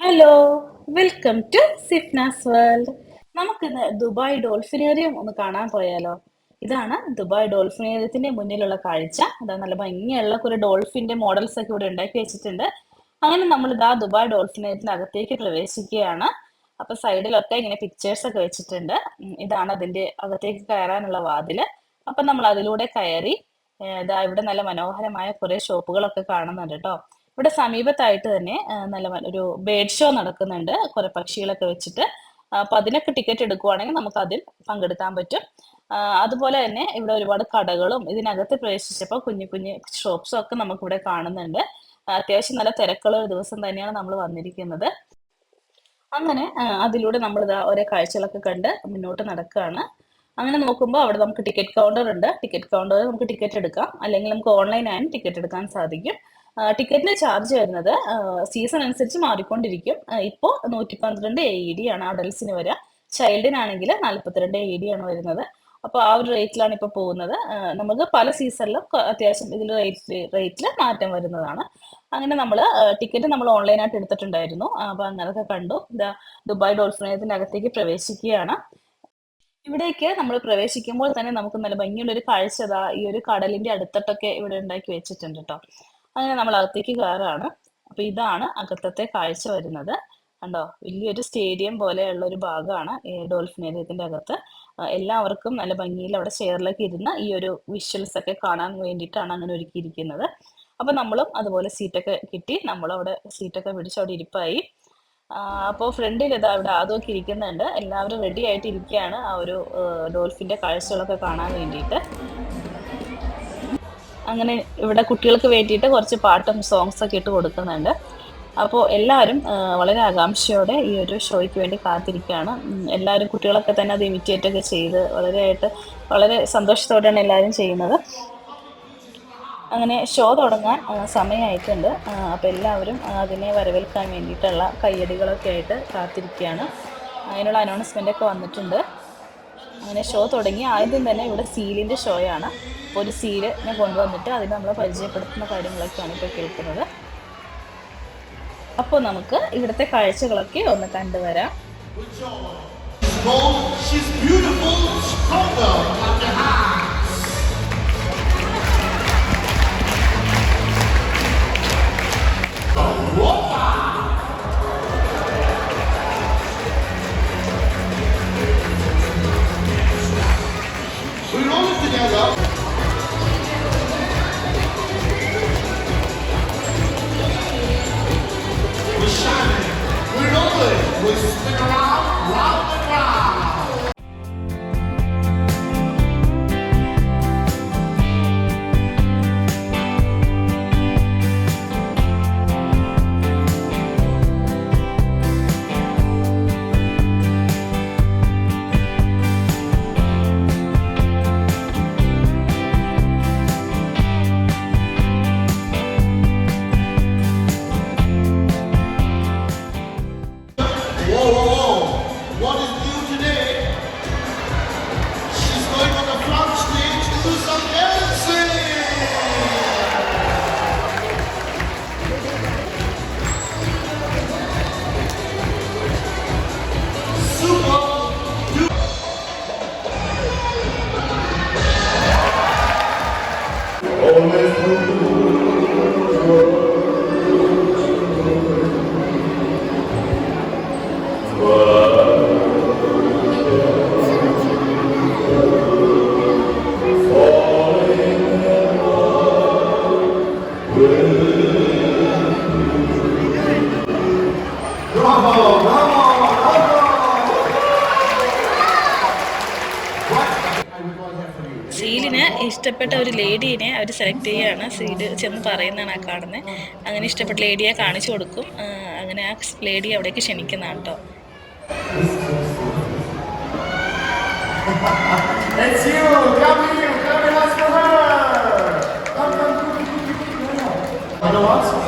Hello welcome to Sifna's world നമുക്കിന്ന് Dubai dolphinarium ഒന്ന് കാണാൻ പോയാലോ? ഇതാണ് ദുബായ് ഡോൾഫിനേറിയത്തിന്റെ മുന്നിലുള്ള കാഴ്ച. അതാ നല്ല ഭംഗിയുള്ള കുറെ ഡോൾഫിന്റെ മോഡൽസ് ഒക്കെ ഇവിടെ ഉണ്ടാക്കി വെച്ചിട്ടുണ്ട്. അങ്ങനെ നമ്മൾ ഇതാ ദുബായ് ഡോൾഫിനേറിയത്തിന്റെ അകത്തേക്ക് പ്രവേശിക്കുകയാണ്. അപ്പൊ സൈഡിലൊക്കെ ഇങ്ങനെ പിക്ചേഴ്സ് ഒക്കെ വെച്ചിട്ടുണ്ട്. ഇതാണ് അതിന്റെ അകത്തേക്ക് കയറാനുള്ള വാതിൽ. അപ്പൊ നമ്മൾ അതിലൂടെ കയറി ഇതാ ഇവിടെ നല്ല മനോഹരമായ കുറെ ഷോപ്പുകളൊക്കെ കാണുന്നുണ്ട് കേട്ടോ ഇവിടെ സമീപത്തായിട്ട് തന്നെ നല്ല ഒരു ബേഡ് ഷോ നടക്കുന്നുണ്ട്. കുറെ പക്ഷികളൊക്കെ വെച്ചിട്ട്. അപ്പൊ അതിനൊക്കെ ടിക്കറ്റ് എടുക്കുവാണെങ്കിൽ നമുക്ക് അതിൽ പങ്കെടുക്കാൻ പറ്റും. അതുപോലെ തന്നെ ഇവിടെ ഒരുപാട് കടകളും ഇതിനകത്ത് പ്രവേശിച്ചപ്പോൾ കുഞ്ഞു കുഞ്ഞു ഷോപ്സും ഒക്കെ നമുക്ക് ഇവിടെ കാണുന്നുണ്ട്. അത്യാവശ്യം നല്ല തിരക്കുള്ള ഒരു ദിവസം തന്നെയാണ് നമ്മൾ വന്നിരിക്കുന്നത്. അങ്ങനെ അതിലൂടെ നമ്മൾ ഇതാ ഓരോ കാഴ്ചകളൊക്കെ കണ്ട് മുന്നോട്ട് നടക്കുകയാണ്. അങ്ങനെ നോക്കുമ്പോൾ അവിടെ നമുക്ക് ടിക്കറ്റ് കൗണ്ടർ ഉണ്ട്. ടിക്കറ്റ് കൗണ്ടറിൽ നമുക്ക് ടിക്കറ്റ് എടുക്കാം. അല്ലെങ്കിൽ നമുക്ക് ഓൺലൈനായും ടിക്കറ്റ് എടുക്കാൻ സാധിക്കും. ടിക്കറ്റിന് ചാർജ് വരുന്നത് സീസൺ അനുസരിച്ച് മാറിക്കൊണ്ടിരിക്കും. ഇപ്പോൾ നൂറ്റി പന്ത്രണ്ട് എ ഇ ഡി ആണ് അഡൽസിന് വരിക. ചൈൽഡിനാണെങ്കിൽ നാൽപ്പത്തിരണ്ട് എ ഇ ഡി ആണ് വരുന്നത്. അപ്പോൾ ആ ഒരു റേറ്റിലാണ് ഇപ്പോൾ പോകുന്നത്. നമുക്ക് പല സീസണിലും അത്യാവശ്യം ഇതിൽ റേറ്റ് റേറ്റിൽ മാറ്റം വരുന്നതാണ്. അങ്ങനെ നമ്മൾ ടിക്കറ്റ് നമ്മൾ ഓൺലൈനായിട്ട് എടുത്തിട്ടുണ്ടായിരുന്നു. അപ്പോൾ അങ്ങനെയൊക്കെ കണ്ടു. ദുബായ് ഡോൾഫിനേയത്തിന്റെ അകത്തേക്ക് പ്രവേശിക്കുകയാണ്. ഇവിടേക്ക് നമ്മൾ പ്രവേശിക്കുമ്പോൾ തന്നെ നമുക്ക് നല്ല ഭംഗിയുള്ള ഒരു കാഴ്ച ഈ ഒരു കടലിന്റെ അടുത്തട്ടൊക്കെ ഇവിടെ ഉണ്ടാക്കി വെച്ചിട്ടുണ്ട് കേട്ടോ അങ്ങനെ നമ്മൾ അകത്തേക്ക് കയറാണ്. അപ്പൊ ഇതാണ് അകത്തത്തെ കാഴ്ച വരുന്നത്. കണ്ടോ? വലിയൊരു സ്റ്റേഡിയം പോലെയുള്ള ഒരു ഭാഗമാണ് ഈ ഡോൾഫിനേറിയത്തിന്റെ അകത്ത്. എല്ലാവർക്കും നല്ല ഭംഗിയിൽ അവിടെ ചെയറിലേക്ക് ഇരുന്ന് ഈ ഒരു വിഷ്വൽസ് ഒക്കെ കാണാൻ വേണ്ടിയിട്ടാണ് അങ്ങനെ ഒരുക്കിയിരിക്കുന്നത്. അപ്പൊ നമ്മളും അതുപോലെ സീറ്റൊക്കെ കിട്ടി. നമ്മളും അവിടെ സീറ്റൊക്കെ പിടിച്ച് അവിടെ ഇരിപ്പായി. അപ്പോൾ ഫ്രണ്ടിൽ ഇതാ അവിടെ ആദ്യമൊക്കെ ഇരിക്കുന്നുണ്ട്. എല്ലാവരും റെഡി ആയിട്ട് ഇരിക്കുകയാണ് ആ ഒരു ഡോൾഫിന്റെ കാഴ്ചകളൊക്കെ കാണാൻ വേണ്ടിയിട്ട്. അങ്ങനെ ഇവിടെ കുട്ടികൾക്ക് വേണ്ടിയിട്ട് കുറച്ച് പാട്ടും സോങ്സ് ഒക്കെ ഇട്ട് കൊടുക്കുന്നുണ്ട്. അപ്പോൾ എല്ലാവരും വളരെ ആകാംക്ഷയോടെ ഈ ഒരു ഷോയ്ക്ക് വേണ്ടി കാത്തിരിക്കുകയാണ്. എല്ലാവരും കുട്ടികളൊക്കെ തന്നെ അത് ഇമിറ്റേറ്റ് ഒക്കെ ചെയ്ത് വളരെ ആയിട്ട് വളരെ സന്തോഷത്തോടെയാണ് എല്ലാവരും ചെയ്യുന്നത്. അങ്ങനെ ഷോ തുടങ്ങാൻ സമയമായിട്ടുണ്ട്. അപ്പോൾ എല്ലാവരും അതിനെ വരവേൽക്കാൻ വേണ്ടിയിട്ടുള്ള കയ്യടികളൊക്കെ ആയിട്ട് കാത്തിരിക്കുകയാണ്. അതിനുള്ള അനൗൺസ്മെന്റ് ഒക്കെ വന്നിട്ടുണ്ട്. അങ്ങനെ ഷോ തുടങ്ങി. ആദ്യം തന്നെ ഇവിടെ സീലിന്റെ ഷോയാണ് അപ്പോൾ ഒരു ഞാൻ കൊണ്ടുവന്നിട്ട് അതിന് നമ്മൾ പരിചയപ്പെടുത്തുന്ന കാര്യങ്ങളൊക്കെയാണ് ഇപ്പോൾ കേൾക്കുന്നത്. അപ്പോൾ നമുക്ക് ഇവിടുത്തെ കാഴ്ചകളൊക്കെ ഒന്ന് കണ്ടുവരാം. She's beautiful, stronger. Clap your സീലിന് ഇഷ്ടപ്പെട്ട ഒരു ലേഡീനെ അവർ സെലക്ട് ചെയ്യുകയാണ് സീൽ ചെന്ന് പറയുന്നതാണ് ആ കാണുന്നത് അങ്ങനെ ഇഷ്ടപ്പെട്ട ലേഡിയെ കാണിച്ചു കൊടുക്കും അങ്ങനെ ആ ലേഡി അവിടേക്ക് ക്ഷണിക്കുന്നതാണ് കേട്ടോ! Let's go! Come, come.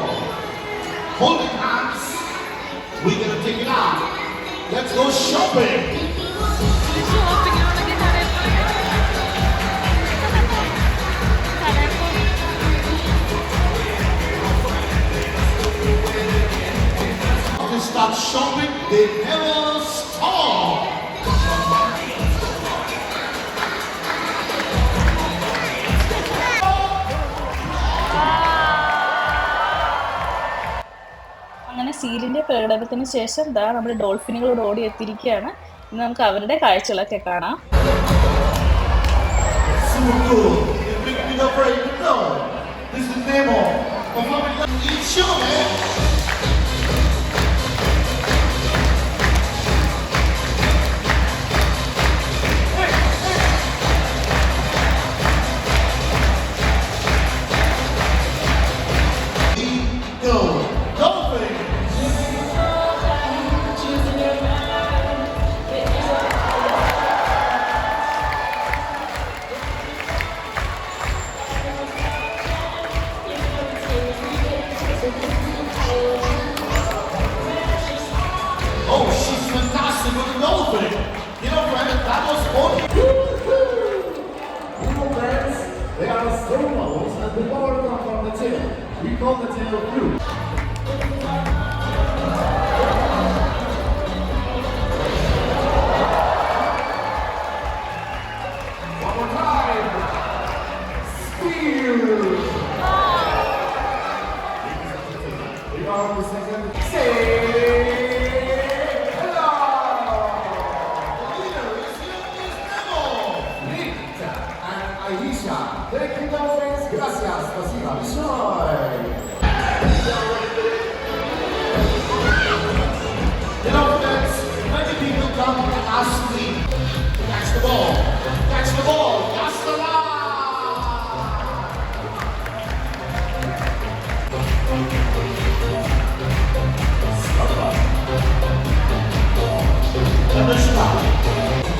without shopping, they never stop. അങ്ങനെ സീലിന്റെ പ്രകടനത്തിന് ശേഷം ദാ നമ്മുടെ ഡോൾഫിനുകളോട് ഓടി എത്തിയിരിക്കുകയാണ്. ഇന്ന് നമുക്ക് അവരുടെ കാഴ്ചകളൊക്കെ കാണാം. They are slow bubbles and the power comes from the tail. We call the tail blue.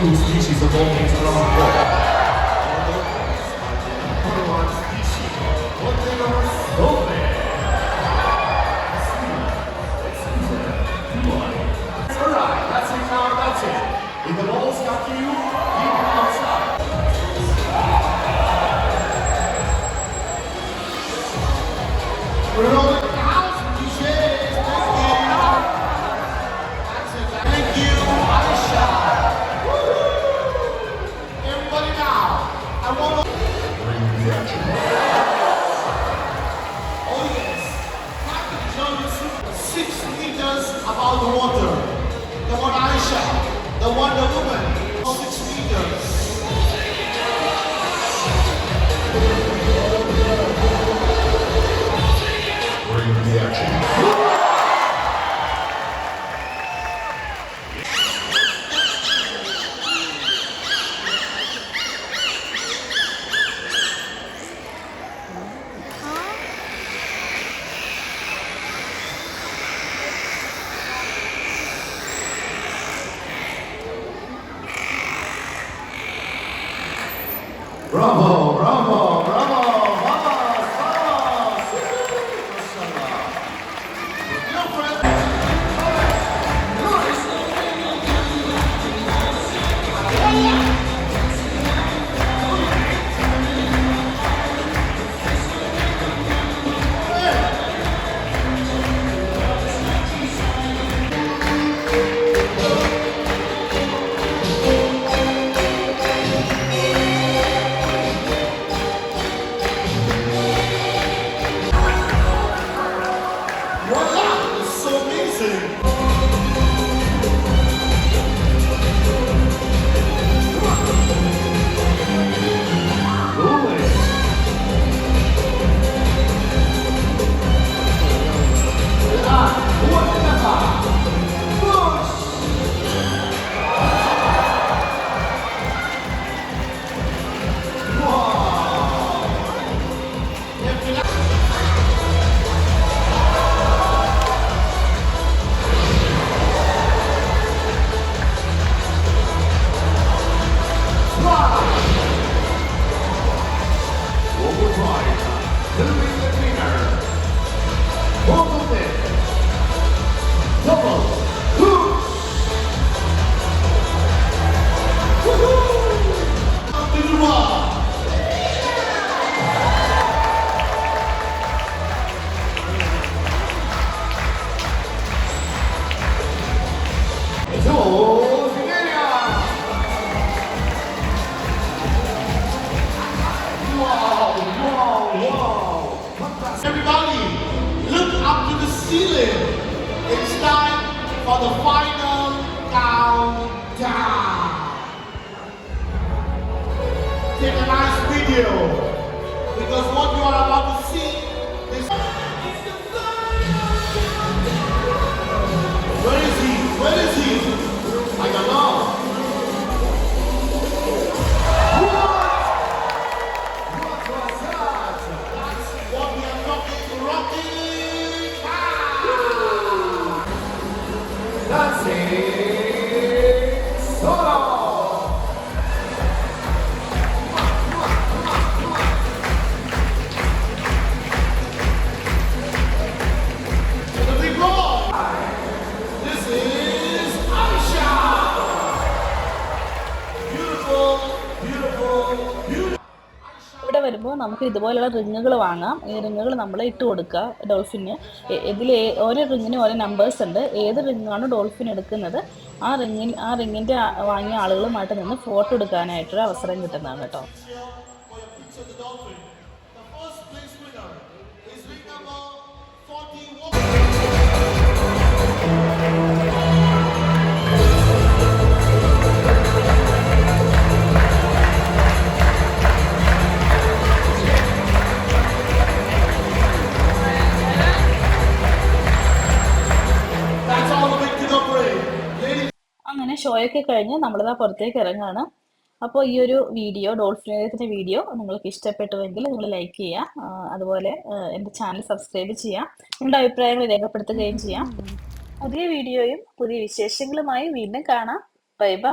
species of all things. Alright, that's it now, that's it. If the ball's got you, you can outside. Six meters above the water. The one Aisha, the Wonder Woman, six meters. Everybody, look up to the ceiling. For the final countdown. Take a nice video because what you are about നമുക്ക് ഇതുപോലെയുള്ള റിങ്ങുകൾ വാങ്ങാം. ഈ റിങ്ങുകൾ നമ്മൾ ഇട്ട് കൊടുക്കുക ഡോൾഫിന്. ഇതിൽ ഓരോ റിങ്ങിനും ഓരോ നമ്പേഴ്സ് ഉണ്ട്. ഏത് റിങ്ങാണ് ഡോൾഫിൻ എടുക്കുന്നത്? ആ റിങ്ങിൻ ആ റിങ്ങിന്റെ വാങ്ങിയ ആളുകളുമായിട്ട് നിന്ന് ഫോട്ടോ എടുക്കാനായിട്ടൊരു അവസരം കിട്ടുന്നതാണ് കേട്ടോ. ഷോയൊക്കെ കഴിഞ്ഞ് നമ്മളിതാ പുറത്തേക്ക് ഇറങ്ങുകയാണ് അപ്പോൾ ഈ ഒരു വീഡിയോ ഡോൾഫിനേറിയത്തിന്റെ വീഡിയോ നിങ്ങൾക്ക് ഇഷ്ടപ്പെട്ടുവെങ്കിൽ നിങ്ങൾ ലൈക്ക് ചെയ്യുക അതുപോലെ എന്റെ ചാനൽ സബ്സ്ക്രൈബ് ചെയ്യുക നിങ്ങളുടെ അഭിപ്രായങ്ങൾ രേഖപ്പെടുത്തുകയും ചെയ്യാം. പുതിയ വീഡിയോയും പുതിയ വിശേഷങ്ങളുമായി വീണ്ടും കാണാം. Bye bye.